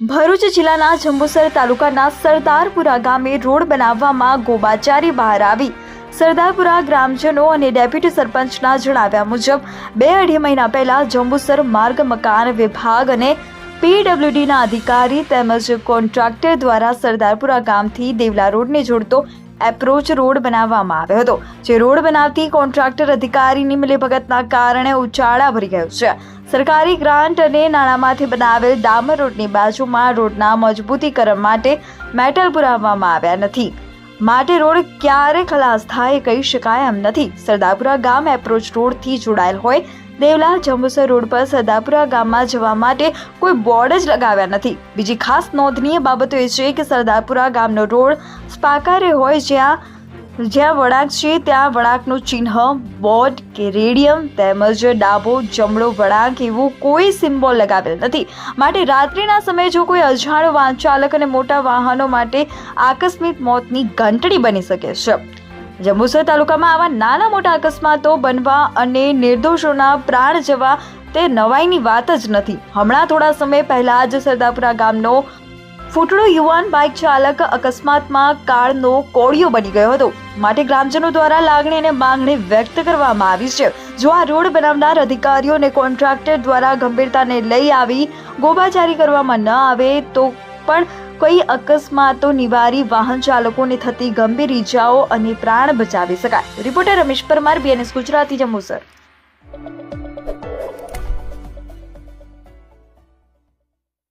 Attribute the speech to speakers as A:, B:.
A: ભરૂચ જિલ્લાના જંબુસર તાલુકાના સરદારપુરા ગામે રોડ બનાવવામાં ગોબાચારી બહાર આવી. સરદારપુરા ગ્રામજનો અને ડેપ્યુટી સરપંચના જણાવ્યા મુજબ, બે અઢી મહિના પહેલા જંબુસર માર્ગ, મકાન વિભાગ અને પીડબ્લ્યુડીના અધિકારી તેમજ કોન્ટ્રાક્ટર દ્વારા સરદારપુરા ગામથી દેવલા રોડને જોડતો એપ્રોચ રોડ બનાવવામાં આવ્યો હતો, જે રોડ બનાવતી કોન્ટ્રાક્ટર અધિકારીની મિલીભગતના કારણે ઉચાળા ભરી ગયો છે. સરકારી ગ્રાન્ટ અને નાણાંમાંથી બનાવેલ ડામર રોડની બાજુમાં રોડના મજબૂતીકરણ માટે મેટલ પુરાવવામાં આવ્યા નથી. માટે રોડ ક્યારે ખલાસ થાય કહી શકાય એમ નથી. સરદારપુરા ગામ એપ્રોચ રોડથી જોડાયેલ હોય દેવલા જંબુસર રોડ પર સરદારપુરા ગામમાં જવા માટે કોઈ બોર્ડ જ લગાવ્યા નથી. બીજી ખાસ નોંધનીય બાબતો એ છે કે સરદારપુરા ગામનો રોડ સ્પાકારે હોય જ્યાં જ્યાં વળાંક છે, ત્યાં વળાંકનું ચિહ્ન બોર્ડ કે રેડિયમ તેમજ ડાબો જમણો વળાંક એવું કોઈ સિમ્બોલ લગાવેલ નથી. માટે રાત્રિના સમયે જો કોઈ અજાણ્યો વાહન ચાલક અને મોટા વાહનો માટે આકસ્મિક મોતની ઘંટડી બની શકે છે. જંબુસર તાલુકામાં આવા નાના મોટા અકસ્માતો બનવા અને નિર્દોષોના પ્રાણ જવા તે નવાઈની વાત જ નથી. હમણાં થોડા સમય પહેલા જ સરદારપુરા ગામનો ફૂટડો યુવાન બાઇક ચાલક અકસ્માતમાં કાળનો કોળિયો બની ગયો હતો. માટે ગ્રામજનો દ્વારા લાગણી અને માંગણી વ્યક્ત કરવામાં આવી છે. જો આ રોડ બનાવનાર અધિકારીઓ અને કોન્ટ્રાક્ટર દ્વારા ગંભીરતાને લઈ આવી ગોબાચારી કરવામાં ન આવે તો પણ કોઈ અકસ્માતો નિવારી વાહન ચાલકોને થતી ગંભીર ઈજાઓ અને પ્રાણ બચાવી શકાય. Reporter Ramesh Parmar BNS Gujarati Jambusar